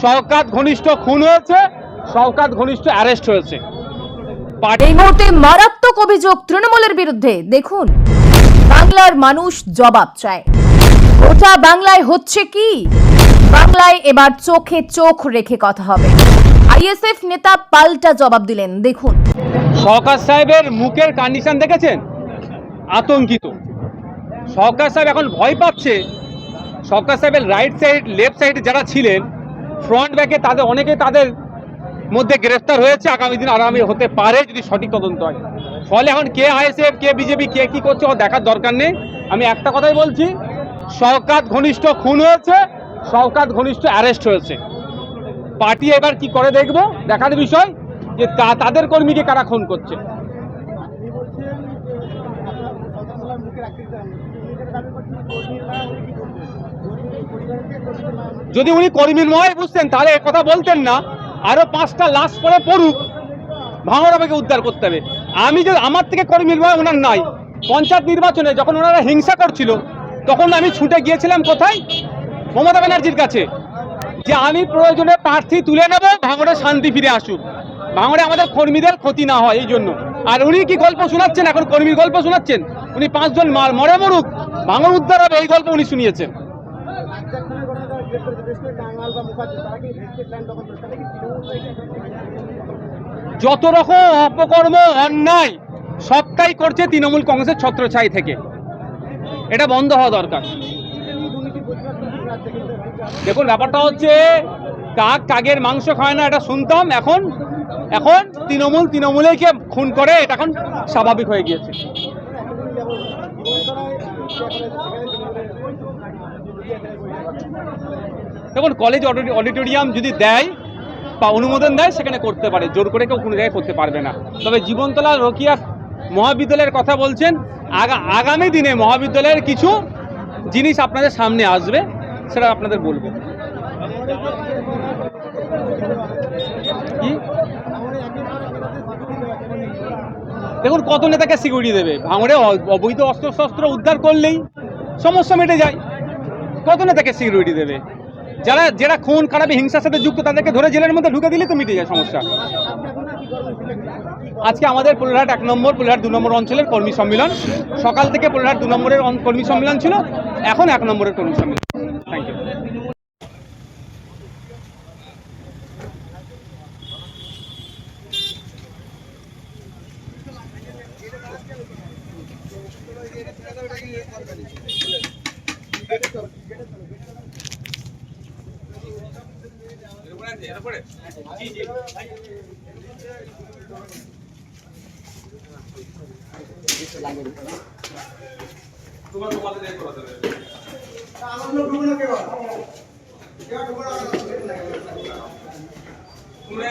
শওকাত ঘনিষ্ঠ খুন হয়েছে শওকাত ঘনিষ্ঠ অ্যারেস্ট হয়েছে। এই মুহূর্তে মারাত্মক অভিযোগ তৃণমূলের বিরুদ্ধে দেখুন। বাংলার মানুষ জবাব চায়। ওটা বাংলায় হচ্ছে কি? বাংলায় এবার চোখে চোখ রেখে কথা হবে। আইএসএফ নেতা পাল্টা জবাব দিলেন দেখুন। শওকাত সাহেবের মুখের কন্ডিশন দেখেছেন? আতঙ্কিত। শওকাত সাহেব এখন ভয় পাচ্ছে। শওকাত সাহেবের রাইট সাইড লেফট সাইড যারা ছিলেন ফ্রন্ট ব্যাকে তাদের অনেকে তাদের মধ্যে গ্রেফতার হয়েছে, আগামী দিন আগামী হতে পারে যদি সঠিক তদন্ত হয়। ফলে এখন কে আইএসএফ, কে বিজেপি, কে কি করছে ও দেখার দরকার নেই। আমি একটা কথাই বলছি, শওকাত ঘনিষ্ঠ খুন হয়েছে, শওকাত ঘনিষ্ঠ অ্যারেস্ট হয়েছে। পার্টি এবার কি করে দেখব? দেখার বিষয় যে তাদের কর্মীকে কারা খুন করছে। যদি উনি কর্মীর বুঝতেন, তাহলে কথা বলতেন না। আরও পাঁচটা লাশ পরে পড়ুক ভাঙড়াবাকে উদ্ধার করতে হবে। আমি যে আমার থেকে কর্মীর ওনার নাই। পঞ্চায়েত নির্বাচনে যখন ওনারা হিংসা করছিল, তখন আমি ছুটে গিয়েছিলাম কোথায়? মমতা ব্যানার্জির কাছে। যে আমি প্রয়োজনে প্রার্থী তুলে নেব, ভাঙড়ে শান্তি ফিরে আসুক। ভাঙড়ে আমাদের কর্মীদের ক্ষতি না হয়, এই জন্য। আর উনি কি গল্প শোনাচ্ছেন? এখন কর্মীর গল্প শোনাচ্ছেন? উনি পাঁচজন মার, মরে মরুক, ভাঙড় উদ্ধার হবে, এই গল্প উনি শুনিয়েছেন। যত রকম অপকর্ম, অন্যায়, সবটাই করছে তৃণমূল কংগ্রেসের ছত্রছাই থেকে। এটা বন্ধ হওয়া দরকার। দেখুন, ব্যাপারটা হচ্ছে, কাক কাকের মাংস খায় না, এটা শুনতাম। এখন এখন তৃণমূল তৃণমূলেকে খুন করে, এটা এখন স্বাভাবিক হয়ে গিয়েছে। দেখুন কলেজ অডি- অডিটোরিয়াম যদি দেয় বা অনুমোদন দেয়, সেখানে করতে পারে। জোর করে কেউ কোনো জায়গায় করতে পারবে না। তবে জীবনতলা রকিয়া মহাবিদ্যালয়ের কথা বলছেন, আগা আগামী দিনে মহাবিদ্যালয়ের কিছু জিনিস আপনাদের সামনে আসবে, সেটা আপনাদের বলব। কি? দেখুন, কত নেতাকে সিকিউরিটি দেবে? ভাঙড়ে অবৈধ অস্ত্র শস্ত্র উদ্ধার করলেই সমস্যা মিটে যায়। কত নেতাকে সিকিউরিটি দেবে? যারা যারা খুন, খারাপি, হিংসার সাথে যুক্ত, তাদেরকে ধরে জেলের মধ্যে ঢুকে দিলে তো মিটে যায় সমস্যা। আজকে আমাদের পোলরহাট এক নম্বর পোলরহাট দু নম্বর অঞ্চলের কর্মী সম্মেলন। সকাল থেকে পোলরহাট দু নম্বরের কর্মী সম্মেলন ছিল, এখন এক নম্বরের কর্মী সম্মেলন। থ্যাংক ইউ তোমরা